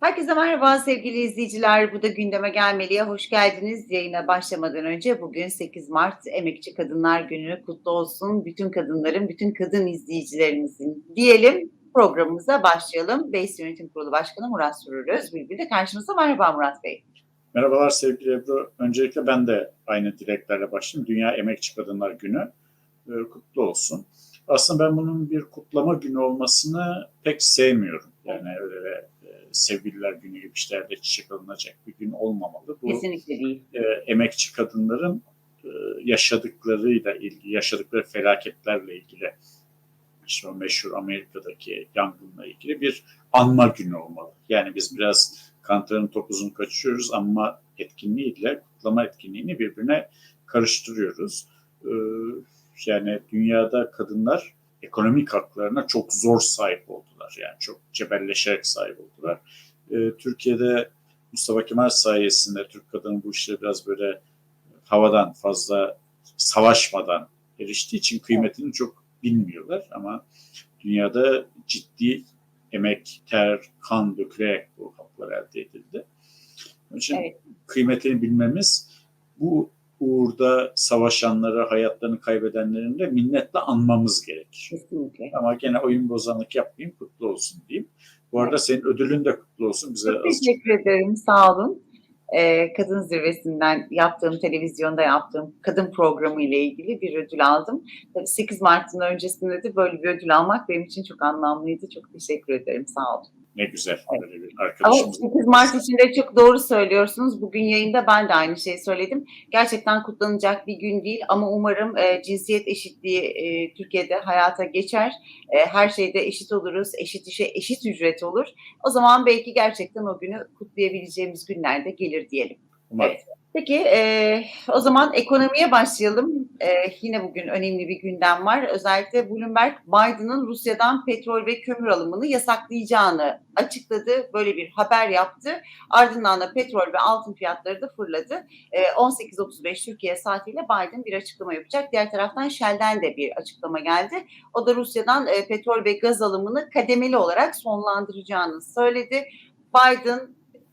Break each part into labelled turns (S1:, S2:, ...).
S1: Herkese merhaba sevgili izleyiciler. Bu da gündeme gelmeliye hoş geldiniz. Yayına başlamadan önce bugün 8 Mart Emekçi Kadınlar Günü kutlu olsun. Bütün kadınların, bütün kadın izleyicilerimizin diyelim. Programımıza başlayalım. BEYS Yönetim Kurulu Başkanı Murat Sürür Özbülbül de karşımızda. Merhaba Murat Bey.
S2: Merhabalar sevgili Ebru. Öncelikle ben de aynı dileklerle başlayayım. Dünya Emekçi Kadınlar Günü e, kutlu olsun. Aslında ben bunun bir kutlama günü olmasını pek sevmiyorum. Yani öyle sevgililer günü gibi işlerde çiçek alınacak bir gün olmamalı. Bu
S1: Kesinlikle değil.
S2: e, emekçi kadınların e, yaşadıklarıyla ilgili, yaşadıkları felaketlerle ilgili işte o meşhur Amerika'daki yangınla ilgili bir anma günü olmalı. Yani biz biraz kantarın topuzunu kaçıyoruz ama etkinliğiyle kutlama etkinliğini birbirine karıştırıyoruz. Ee, yani dünyada kadınlar ekonomik haklarına çok zor sahip oldular. Yani çok cebelleşerek sahip oldular. Ee, Türkiye'de Mustafa Kemal sayesinde Türk kadını bu işleri biraz böyle havadan fazla savaşmadan eriştiği için kıymetini çok bilmiyorlar ama dünyada ciddi emek, ter, kan dökülerek bu haklar elde edildi. Onun için
S1: Evet.
S2: kıymetini bilmemiz bu uğurda savaşanları, hayatlarını kaybedenlerin de minnetle anmamız gerekir.
S1: Kesinlikle.
S2: Ama gene oyun bozanlık yapmayayım, kutlu olsun diyeyim. Bu arada senin ödülün de kutlu olsun. Bize
S1: Çok
S2: azıcık
S1: teşekkür ederim. Sağ olun. Ee, kadın zirvesinden yaptığım, televizyonda yaptığım kadın programı ile ilgili bir ödül aldım. Tabii 8 Mart'ın öncesinde de böyle bir ödül almak benim için çok anlamlıydı. Çok teşekkür ederim. Sağ olun.
S2: Ne güzel
S1: Ama
S2: arkadaşımız.
S1: 8 Mart için de çok doğru söylüyorsunuz. Bugün yayında ben de aynı şeyi söyledim. Gerçekten kutlanacak bir gün değil ama umarım e, cinsiyet eşitliği e, Türkiye'de hayata geçer. E, her şeyde eşit oluruz, eşit işe eşit ücret olur. O zaman belki gerçekten o günü kutlayabileceğimiz günlerde gelir diyelim.
S2: Umarım.
S1: Evet. Peki e, o zaman ekonomiye başlayalım. E, yine bugün önemli bir gündem var. Özellikle Bloomberg Biden'ın Rusya'dan petrol ve kömür alımını yasaklayacağını açıkladı. Böyle bir haber yaptı. Ardından da petrol ve altın fiyatları da fırladı. E, 18.35 Türkiye saatiyle Biden bir açıklama yapacak. Diğer taraftan Shell'den de bir açıklama geldi. O da Rusya'dan e, petrol ve gaz alımını kademeli olarak sonlandıracağını söyledi. Biden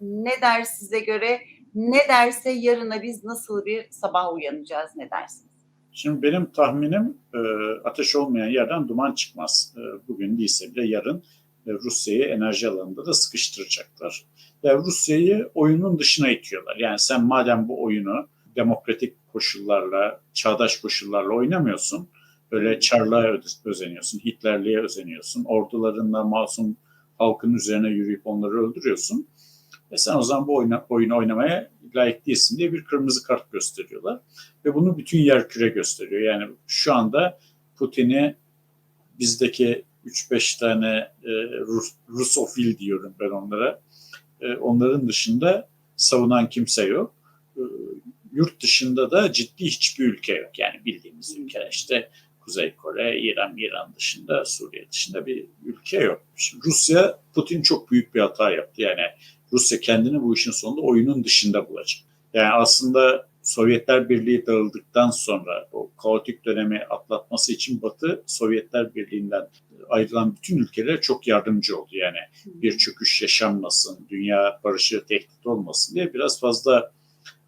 S1: ne der size göre? Ne derse yarına biz nasıl bir sabah uyanacağız ne dersiniz?
S2: Şimdi benim tahminim e, ateş olmayan yerden duman çıkmaz. E, bugün değilse bile yarın e, Rusya'yı enerji alanında da sıkıştıracaklar. Ve Rusya'yı oyunun dışına itiyorlar. Yani sen madem bu oyunu demokratik koşullarla, çağdaş koşullarla oynamıyorsun, böyle Çarlığa özeniyorsun, Hitlerliğe özeniyorsun, ordularınla masum halkın üzerine yürüyüp onları öldürüyorsun. E sen o zaman bu oyuna, oyunu oynamaya layık değilsin diye bir kırmızı kart gösteriyorlar. Ve bunu bütün yer küre gösteriyor. Yani şu anda Putin'i bizdeki 3-5 tane e, Rus, Rusofil diyorum ben onlara. E, onların dışında savunan kimse yok. E, yurt dışında da ciddi hiçbir ülke yok. Yani bildiğimiz ülkeler işte Kuzey Kore, İran, İran dışında, Suriye dışında bir ülke yok. Şimdi Rusya, Putin çok büyük bir hata yaptı. Yani Rusya kendini bu işin sonunda oyunun dışında bulacak. Yani aslında Sovyetler Birliği dağıldıktan sonra o kaotik dönemi atlatması için Batı Sovyetler Birliği'nden ayrılan bütün ülkelere çok yardımcı oldu. Yani bir çöküş yaşanmasın, dünya barışı tehdit olmasın diye biraz fazla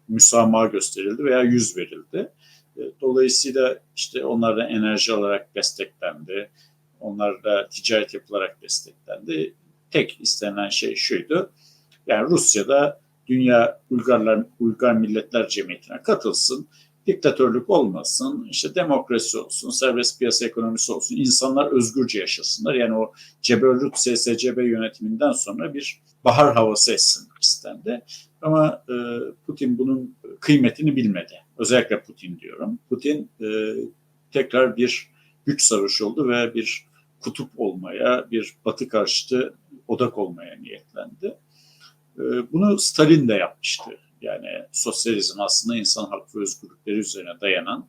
S2: müsamaha gösterildi veya yüz verildi. E, Dolayısıyla işte onlar da enerji olarak desteklendi. Onlar da ticaret yapılarak desteklendi. Tek istenen şey şuydu. Yani Rusya'da Dünya Uygarlar, Uygar Milletler Cemiyeti'ne katılsın. Diktatörlük olmasın, işte demokrasi olsun, serbest piyasa ekonomisi olsun, insanlar özgürce yaşasınlar. Yani o Ceberut SSCB yönetiminden sonra bir bahar havası essin istendi. Ama e, Putin bunun kıymetini bilmedi. Özellikle Putin diyorum. Putin e, tekrar bir güç savaşı oldu ve bir kutup olmaya, bir batı karşıtı odak olmaya niyetlendi. E, bunu Stalin de yapmıştı. Yani sosyalizm aslında insan hak ve özgürlükleri üzerine dayanan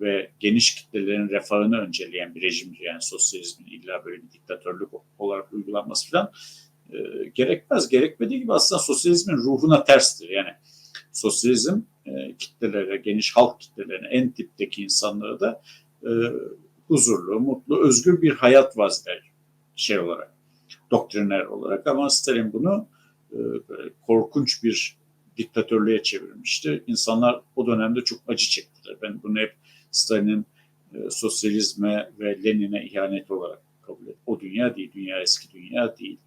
S2: ve geniş kitlelerin refahını önceleyen bir rejimdir. Yani sosyalizmin illa böyle bir diktatörlük olarak uygulanması falan e, gerekmez. Gerekmediği gibi aslında sosyalizmin ruhuna terstir. Yani sosyalizm e, kitlelere, geniş halk kitlelerine, en tipteki insanlara da e, huzurlu, mutlu, özgür bir hayat vaziler şey olarak, doktriner olarak ama Stalin bunu korkunç bir diktatörlüğe çevirmişti. İnsanlar o dönemde çok acı çektiler. Ben bunu hep Stalin'in e, sosyalizme ve Lenin'e ihanet olarak kabul et. O dünya değil, dünya eski dünya değil.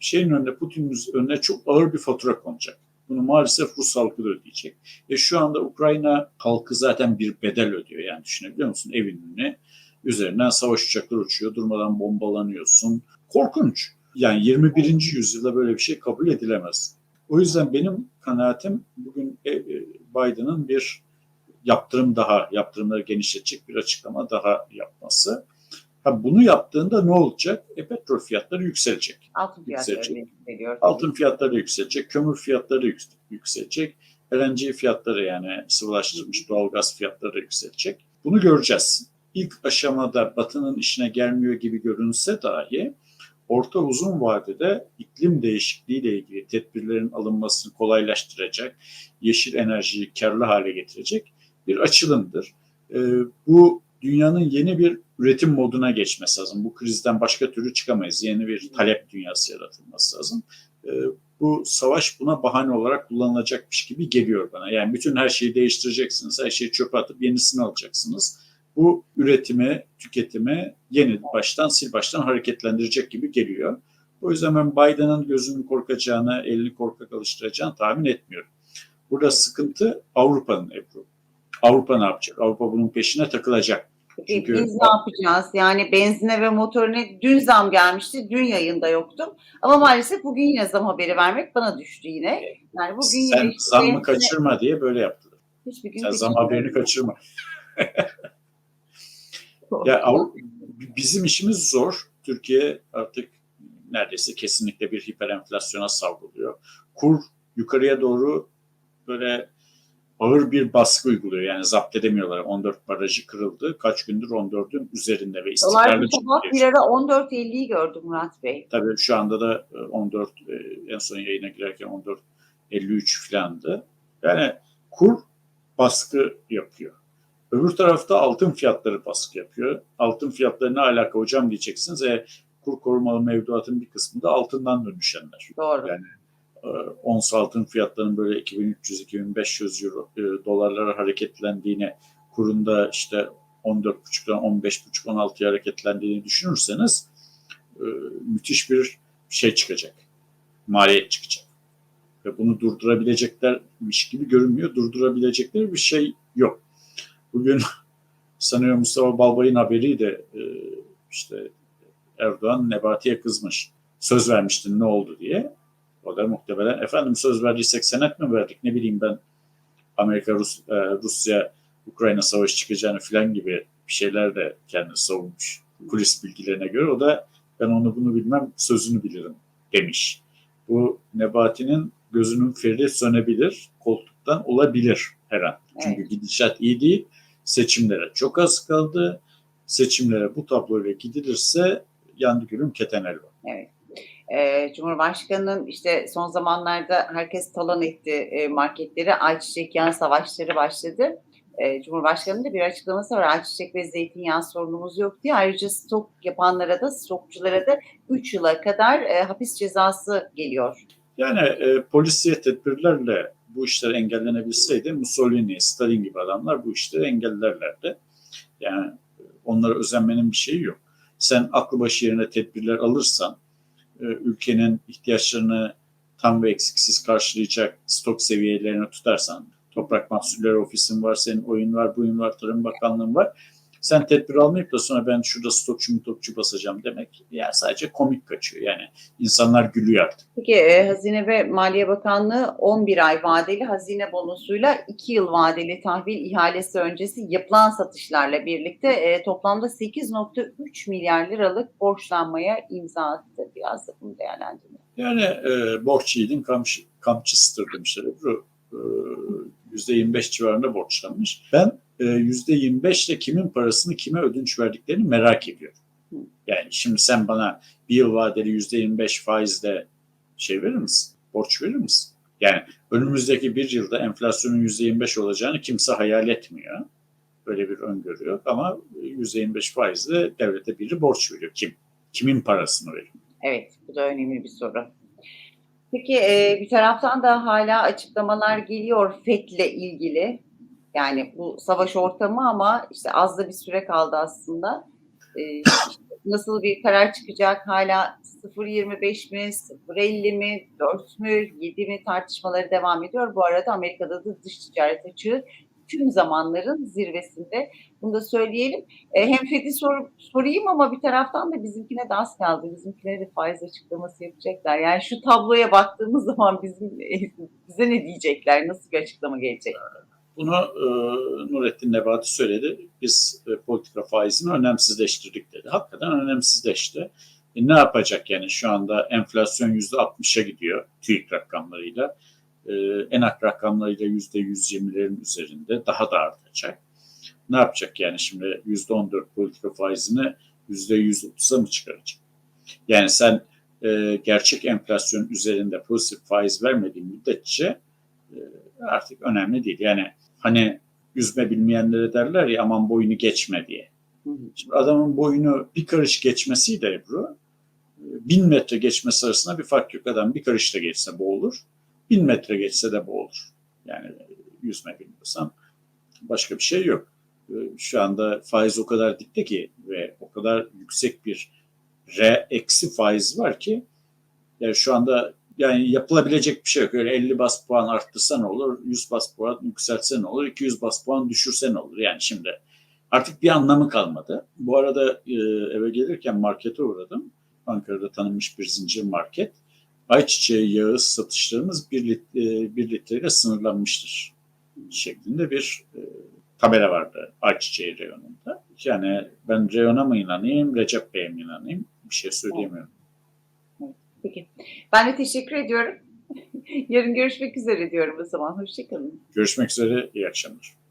S2: Şeyin önünde, Putin'in önüne çok ağır bir fatura konacak. Bunu maalesef Rus halkı da ödeyecek. Ve şu anda Ukrayna halkı zaten bir bedel ödüyor. Yani düşünebiliyor musun? Evin önüne üzerinden savaş uçakları uçuyor. Durmadan bombalanıyorsun. Korkunç. Yani 21. yüzyılda böyle bir şey kabul edilemez. O yüzden benim kanaatim bugün e, e, Biden'ın bir yaptırım daha, yaptırımları genişletecek bir açıklama daha yapması. Ha, bunu yaptığında ne olacak? E, petrol fiyatları yükselecek.
S1: Altın fiyatları
S2: Yükselecek. Altın fiyatları yükselecek, kömür fiyatları yük- yükselecek, LNG fiyatları yani sıvılaştırılmış doğalgaz fiyatları yükselecek. Bunu göreceğiz. İlk aşamada Batı'nın işine gelmiyor gibi görünse dahi orta uzun vadede iklim değişikliğiyle ilgili tedbirlerin alınmasını kolaylaştıracak, yeşil enerjiyi karlı hale getirecek bir açılımdır. Ee, bu dünyanın yeni bir üretim moduna geçmesi lazım. Bu krizden başka türlü çıkamayız. Yeni bir talep dünyası yaratılması lazım. Ee, bu savaş buna bahane olarak kullanılacakmış gibi geliyor bana. Yani bütün her şeyi değiştireceksiniz, her şeyi çöpe atıp yenisini alacaksınız. Bu üretimi, tüketimi yeni baştan, sil baştan hareketlendirecek gibi geliyor. O yüzden ben Biden'ın gözünün korkacağını, elini korkak alıştıracağını tahmin etmiyorum. Burada sıkıntı Avrupa'nın Ebru. Avrupa ne yapacak? Avrupa bunun peşine takılacak. Çünkü
S1: biz ne yapacağız? Yani benzine ve motorine dün zam gelmişti. Dün yayında yoktum. Ama maalesef bugün yine zam haberi vermek bana düştü yine. Yani bugün
S2: sen
S1: yine
S2: zammı
S1: benzine-
S2: kaçırma diye böyle yaptılar.
S1: hiçbir gün
S2: Sen zam haberini kaçırma. Ya Avrupa, bizim işimiz zor. Türkiye artık neredeyse kesinlikle bir hiperenflasyona savruluyor. Kur yukarıya doğru böyle ağır bir baskı uyguluyor. Yani zapt edemiyorlar. 14 barajı kırıldı. Kaç gündür 14'ün üzerinde ve
S1: Dolar
S2: istikrarlı
S1: bu sabah bir ara 14.50'yi gördüm Murat Bey.
S2: Tabii şu anda da e, 14 e, en son yayına girerken 14.53 filandı. Yani kur baskı yapıyor. Öbür tarafta altın fiyatları baskı yapıyor. Altın fiyatları ne alaka hocam diyeceksiniz. E, kur korumalı mevduatın bir kısmı da altından dönüşenler.
S1: Doğru.
S2: Yani e, ons altın fiyatlarının böyle 2300-2500 euro e, dolarlara hareketlendiğini, kurunda işte 14,5'dan 15,5-16'ya hareketlendiğini düşünürseniz e, müthiş bir şey çıkacak. Maliyet çıkacak. Ve bunu durdurabileceklermiş gibi görünmüyor. Durdurabilecekleri bir şey yok. Bugün sanıyorum Mustafa Balbay'ın haberi de e, işte Erdoğan Nebati'ye kızmış. Söz vermiştin ne oldu diye. O da muhtemelen efendim söz verdiysek senet mi verdik ne bileyim ben Amerika, Rus, e, Rusya, Ukrayna savaşı çıkacağını filan gibi bir şeyler de kendini savunmuş kulis bilgilerine göre. O da ben onu bunu bilmem sözünü bilirim demiş. Bu Nebati'nin gözünün feri sönebilir, koltuktan olabilir her an. Çünkü gidişat iyi değil. Seçimlere çok az kaldı. Seçimlere bu tabloyla gidilirse yandı gülüm keten elva.
S1: Evet. Ee, Cumhurbaşkanı'nın işte son zamanlarda herkes talan etti e, marketleri. Ayçiçek yağı savaşları başladı. Ee, Cumhurbaşkanı'nın da bir açıklaması var. Ayçiçek ve zeytinyağı sorunumuz yok diye. Ayrıca stok yapanlara da stokçulara da 3 yıla kadar e, hapis cezası geliyor.
S2: Yani e, polisiye tedbirlerle bu işler engellenebilseydi Mussolini, Stalin gibi adamlar bu işleri engellerlerdi. Yani e, onlara özenmenin bir şeyi yok. Sen aklı başı yerine tedbirler alırsan, e, ülkenin ihtiyaçlarını tam ve eksiksiz karşılayacak stok seviyelerini tutarsan, Toprak Mahsulleri Ofisin var, senin oyun var, buyun var, Tarım Bakanlığın var. Sen tedbir almayıp da sonra ben şurada stokçu mutokçu basacağım demek yani sadece komik kaçıyor. Yani insanlar gülüyor artık.
S1: Peki e, Hazine ve Maliye Bakanlığı 11 ay vadeli hazine bonosuyla 2 yıl vadeli tahvil ihalesi öncesi yapılan satışlarla birlikte e, toplamda 8.3 milyar liralık borçlanmaya imza attı. Biraz da bunu değerlendirelim.
S2: Yani e, borç yiğidin kamçı, kamçısıdır demişler. Ebru e, %25 civarında borçlanmış. Ben %25 ile kimin parasını kime ödünç verdiklerini merak ediyorum. Yani şimdi sen bana bir yıl vadeli %25 faizle şey verir misin? Borç verir misin? Yani önümüzdeki bir yılda enflasyonun %25 olacağını kimse hayal etmiyor. Böyle bir öngörü yok ama %25 faizle devlete biri borç veriyor. Kim? Kimin parasını veriyor?
S1: Evet, bu da önemli bir soru. Peki e, bir taraftan da hala açıklamalar geliyor FET'le ilgili. Yani bu savaş ortamı ama işte az da bir süre kaldı aslında. E, işte nasıl bir karar çıkacak hala 0.25 mi, 0.50 mi, 4 mü, 7 mi tartışmaları devam ediyor. Bu arada Amerika'da da dış ticaret açığı tüm zamanların zirvesinde. Bunu da söyleyelim. E, hem FED'i sor, sorayım ama bir taraftan da bizimkine de az kaldı. Bizimkine de faiz açıklaması yapacaklar. Yani şu tabloya baktığımız zaman bizim bize ne diyecekler? Nasıl bir açıklama gelecek?
S2: Bunu e, Nurettin Nebati söyledi. Biz e, politika faizini önemsizleştirdik dedi. Hakikaten önemsizleşti. E, ne yapacak yani şu anda enflasyon %60'a gidiyor TÜİK rakamlarıyla. E, ENAK rakamlarıyla %120'lerin üzerinde daha da artacak. Ne yapacak yani şimdi %14 politika faizini %130'a mı çıkaracak? Yani sen e, gerçek enflasyon üzerinde pozitif faiz vermediğin müddetçe e, artık önemli değil. Yani hani yüzme bilmeyenlere derler ya aman boyunu geçme diye. Şimdi adamın boyunu bir karış geçmesiyle Ebru, bin metre geçmesi arasında bir fark yok. Adam bir karışta geçse boğulur, bin metre geçse de boğulur. Yani yüzme bilmiyorsan başka bir şey yok. Şu anda faiz o kadar dikte ki ve o kadar yüksek bir re eksi faiz var ki yani şu anda yani yapılabilecek bir şey yok. Öyle 50 bas puan arttırsa ne olur, 100 bas puan yükseltse ne olur, 200 bas puan düşürse ne olur. Yani şimdi artık bir anlamı kalmadı. Bu arada e, eve gelirken markete uğradım. Ankara'da tanınmış bir zincir market. Ayçiçeği yağı satışlarımız 1 litre, bir litreyle sınırlanmıştır şeklinde bir e, tabela vardı ayçiçeği reyonunda. Yani ben reyona mı inanayım, Recep Bey'e mi inanayım bir şey söyleyemiyorum.
S1: Peki. Ben de teşekkür ediyorum. Yarın görüşmek üzere diyorum o zaman. Hoşçakalın.
S2: Görüşmek üzere, iyi akşamlar.